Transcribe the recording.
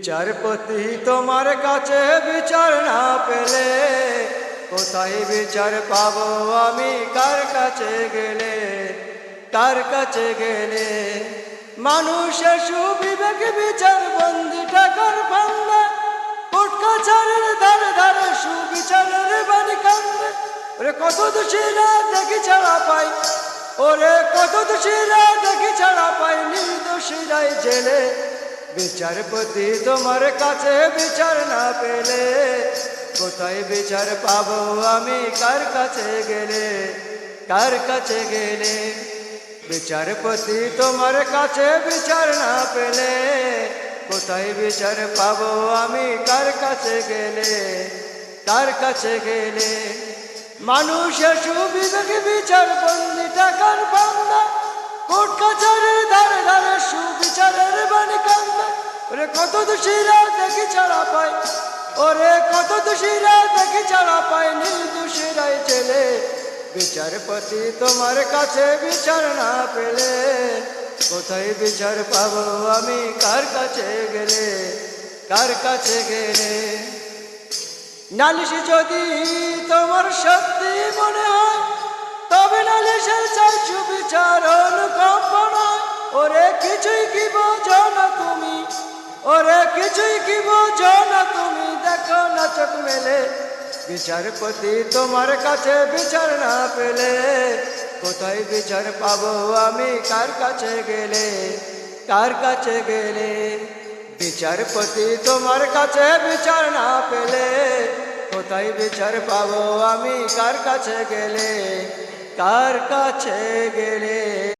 বিচারপতি, তোমার কাছে বিচার না পেলে কোথায় বিচার পাবো? আমি কার কাছে গেলে? কার কাছে গেলে? মানুষের সুবিবেক বিচার বন্দি টাকার ফান্দা কোর্ট কাছারের ধারে ধারে সুবিচারের বাণী কান্দে। ওরে কত দোষীরা দেখি ছাড়া পাই? ওরে কত দোষীরা বিচারপতি তোমার কাছে বিচার না পেলে কোথায় বিচার পাবো আমি? কার কাছে গেলে? কার কাছে গেলে? বিচারপতি তোমার কাছে বিচার না পেলে কোথায় বিচার পাবো আমি? কার কাছে গেলে? কার কাছে গেলে? মানুষের সুবিবেকে বিচার বন্দি টাকার বাংলা কোর্ট কাছারের ধারে ধারে কান্দা ওরে কত দোষীরা দেখি ছাড়া পায়। ওরে কত দোষীরা দেখি ছাড়া পায়। নির্দোষীরাই জেলে। বিচারপতি তোমার কাছে বিচার না পেলে। কোথায় বিচার পাবো আমি? কার কাছে গেলে? কার কাছে গেলে? নালিশ যদি তোমার সত্যি মনে হয়, তবে নালিশের চাই সুবিচার অনুকম্প নয় ওরে কিছুই কি বোঝো না তুমি? ওরে কিছুই কি বোঝো না, তুমি দেখো না চোখ মেলে। বিচারপতি তোমার কাছে বিচার না পেলে, কোথায় বিচার পাবো আমি, কার কাছে গেলে, কার কাছে গেলে? বিচারপতি তোমার কাছে বিচার না পেলে, কোথায় বিচার পাবো আমি, কার কাছে গেলে, কার কাছে গেলে?